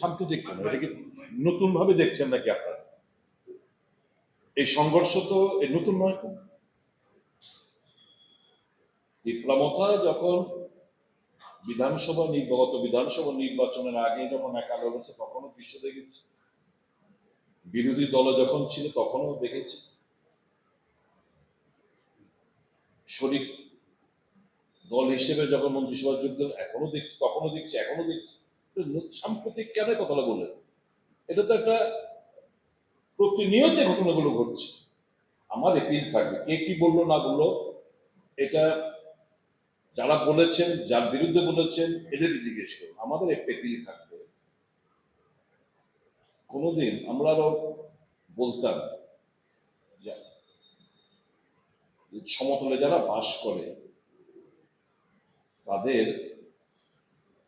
সাম্প্রতিক কেন এটা কি নতুন ভাবে দেখছেন নাকি আপনারা? এই সংঘর্ষ তো এই নতুন নয় তো? বিপ্লবতা যখন বিধানসভা নির্বাগত বিধানসভা নির্বাচনের আগে যখন একাল হয়েছে তখনও দৃশ্য দেখেছি। বিরোধী দল যখন ছিল, তখনও দেখেছি। শরিক দল হিসেবে যখন মন্ত্রিসভা যোগ দিলেন এখনও দেখছি, তখনও দেখছি এখনও দেখছি। সাম্প্রতিক কেন কথাটা বললেন এটা তো একটা প্রতিনিয়ত ঘটনাগুলো ঘটছে। আমার এপিল থাকবে, কে কি বলল না বলল, এটা যারা বলেছেন, যার বিরুদ্ধে বলেছেন, এদেরকে জিজ্ঞেস করুন। আমাদের একটা এপিল থাকবে। কোনোদিন আমরা আরও বলতাম সমতলে যারা বাস করে, তাদের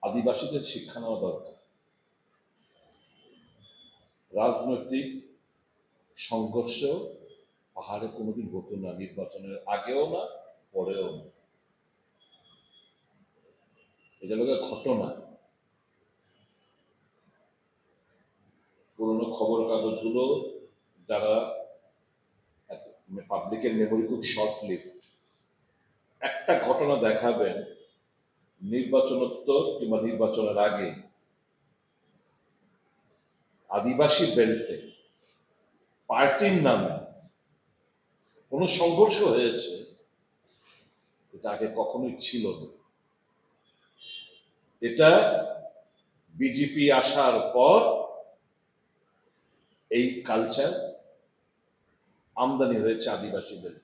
আদিবাসীদের শিক্ষা নেওয়া দরকার। রাজনৈতিক সংঘর্ষ পাহাড়ে কোনোদিন হতো না, নির্বাচনের আগেও না, পরেও না। এটা লোকের ঘটনা। পুরোনো খবর কাগজগুলো যারা পাবলিকের মেমোরি খুব শর্ট লিফট একটা ঘটনা দেখাবেন নির্বাচনোত্তর কিংবা নির্বাচনের আগে আদিবাসী বেল্টে পার্টির নামে কোনো সংঘর্ষ হয়েছে, এটা আগে কখনোই ছিল না। এটা বিজেপি আসার পর এই কালচার আমদানি হয়েছে আদিবাসী আদিবাসীদের